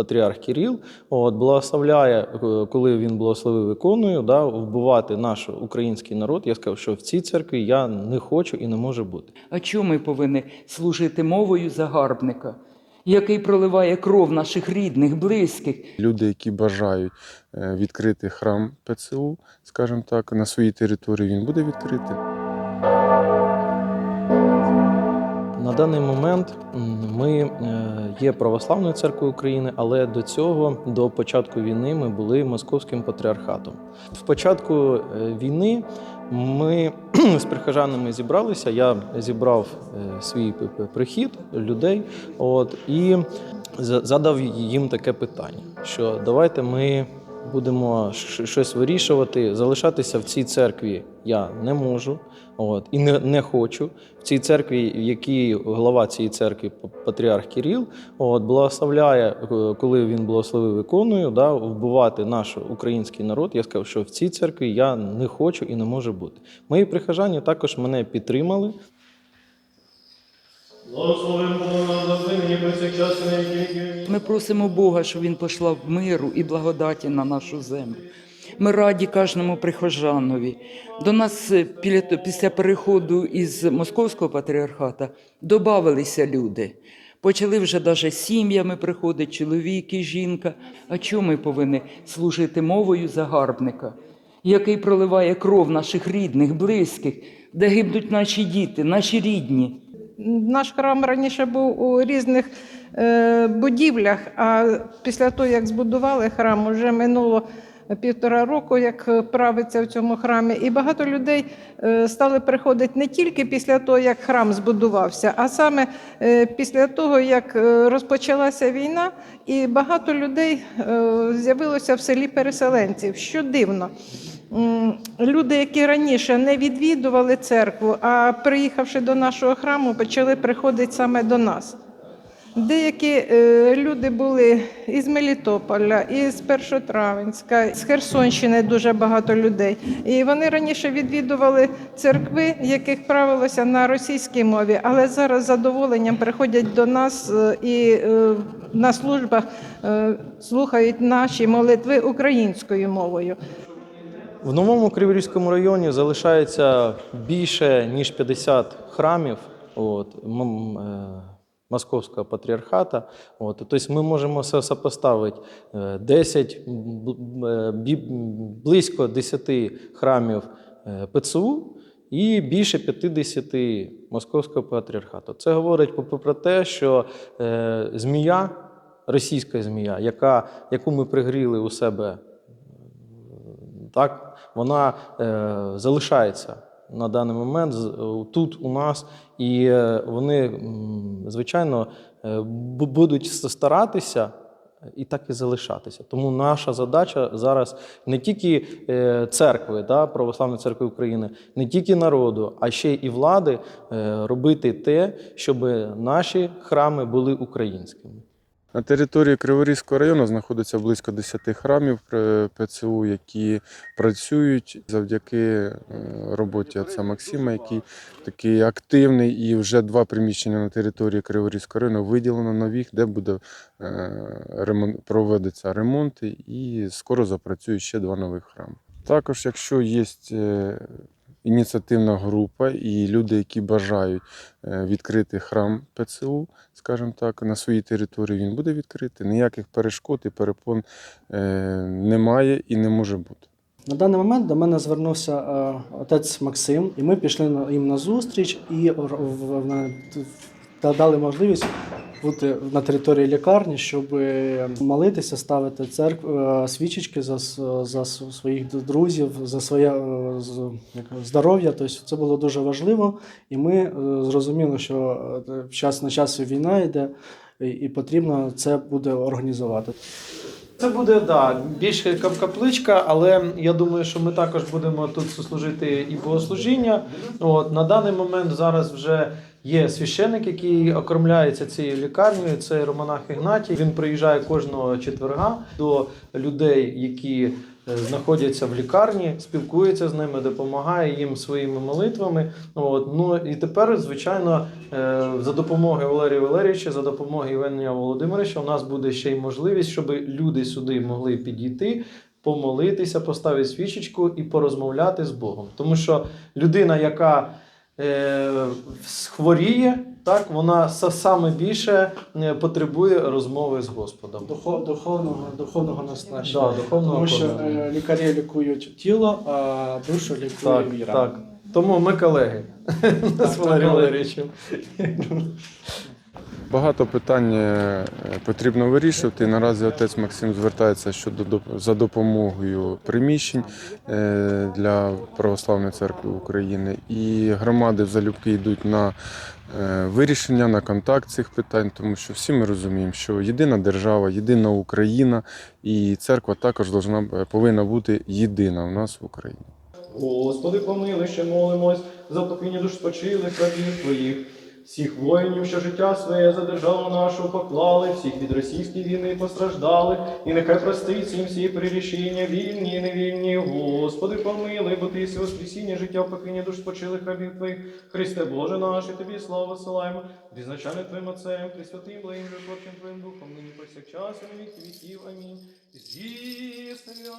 патріарх Кирил, от, благословляє, е, коли він благословив іконою, да, вбивати наш український народ. Я сказав, що в цій церкві я не хочу і не можу бути. А чому ми повинні служити мовою загарбника, який проливає кров наших рідних, близьких? Люди, які бажають е, відкрити храм ПЦУ, скажімо так, на своїй території він буде відкритий. Даний момент ми е, є православною церквою України, але до цього, до початку війни, ми були московським патріархатом. В початку е, війни ми з прихожанами зібралися. Я зібрав е, свій прихід людей, от і за- задав їм таке питання: що давайте ми будемо щось вирішувати. Залишатися в цій церкві я не можу, от і не, не хочу. В цій церкві, в якій глава цієї церкви, патріарх Кирил, от благословляє, е, коли він благословив іконою, да, вбивати наш український народ. Я сказав, що в цій церкві я не хочу і не можу бути. Мої прихожані також мене підтримали. Благословен Бога на нині повсякчас і на. Ми просимо Бога, щоб Він послав миру і благодаті на нашу землю. Ми раді кожному прихожанові. До нас е, після переходу із московського патріархата додавалися люди. Почали вже навіть сім'ями приходити, чоловік і жінка. А чому ми повинні служити мовою загарбника, який проливає кров наших рідних, близьких, де гибнуть наші діти, наші рідні? Наш храм раніше був у різних будівлях, а після того, як збудували храм, вже минуло півтора року, як правиться в цьому храмі. І багато людей е, стали приходити не тільки після того, як храм збудувався, а саме е, після того, як е, розпочалася війна, і багато людей е, з'явилося в селі переселенців. Що дивно. Люди, які раніше не відвідували церкву, а приїхавши до нашого храму, почали приходити саме до нас. Деякі е, люди були із Мелітополя, із Першотравенська, з Херсонщини дуже багато людей. І вони раніше відвідували церкви, яких правилося на російській мові, але зараз з задоволенням приходять до нас е, і е, на службах слухають наші молитви українською мовою. В новому Криворізькому районі залишається більше ніж 50 храмів от, Московського патріархата. От, тобто ми можемо сопоставити 10, б- е, бі- близько 10 храмів е, ПЦУ і більше 50 Московського патріархату. Це говорить про те, що е, змія, російська змія, яка, яку ми пригріли у себе так, вона е, залишається на даний момент е, тут у нас, і е, вони, звичайно, е, будуть старатися. І так і залишатися. Тому наша задача зараз не тільки церкви, да, Православної церкви України, не тільки народу, а ще і влади робити те, щоб наші храми були українськими. На території Криворізького району знаходиться близько 10 храмів е, ПЦУ, які працюють завдяки е, роботі отця Максима, який такий активний, і вже два приміщення на території Криворізького району виділено нових, де буде е, ремонт, проводиться ремонт, і скоро запрацюють ще два нових храми. Також, якщо є ініціативна група і люди, які бажають е, відкрити храм ПЦУ, скажімо так, на своїй території він буде відкритий. Ніяких перешкод і перепон е, немає і не може бути. На даний момент до мене звернувся е, отець Максим, і ми пішли їм на зустріч і дали можливість бути на території лікарні, щоб е, молитися, ставити церкву, е, свічечки за, за своїх друзів, за своє е, здоров'я. Тобто це було дуже важливо, і ми зрозуміли, що час на час війна йде, і потрібно це буде організувати. Це буде да, більше кап- капличка, але я думаю, що ми також будемо тут служити і богослужіння. От, на даний момент зараз вже Є священник, який окормляється цією лікарнею. Це Романах Ігнатій. Він приїжджає кожного четверга до людей, які знаходяться в лікарні, спілкується з ними, допомагає їм своїми молитвами. От. Ну і тепер, звичайно, е, за допомогою Валерія Валерійовича, за допомогою Євгенія Володимировича, у нас буде ще й можливість, щоб люди сюди могли підійти. Помолитися, поставити свічечку і порозмовляти з Богом. Тому що людина, яка е, хворіє, так, вона са- саме більше е, потребує розмови з Господом. Духов, духовного, духовного наснащення. Да, духовного Тому що е, лікарі лікують тіло, а душу лікує Так, віра. так. Тому ми колеги з Валерієм. Багато питань е, потрібно вирішувати. Наразі отець Максим звертається щодо за допомогою приміщень е, для Православної церкви України. І громади залюбки йдуть на е, вирішення, на контакт цих питань, тому що всі ми розуміємо, що єдина держава, єдина Україна, і церква також повинна бути єдина у нас в Україні. Господи, помилуй, ще молимось за покиння душ спочилих рабів Твоїх, всіх воїнів, що життя своє за державу нашу поклали, всіх від російської війни постраждали, і нехай простить їм всі прирішення, вільні і невільні. Господи, помилуй, бо Ти єси воскресіння життя в покиння душ спочилих рабів Твоїх. Христе Боже наш, і Тобі славу посилаємо, відзначаємо Твоїм Отцем, Пресвятим, благим житворчим Твоїм Духом, нині повсякчас і на віки віків. Амінь. Зі святим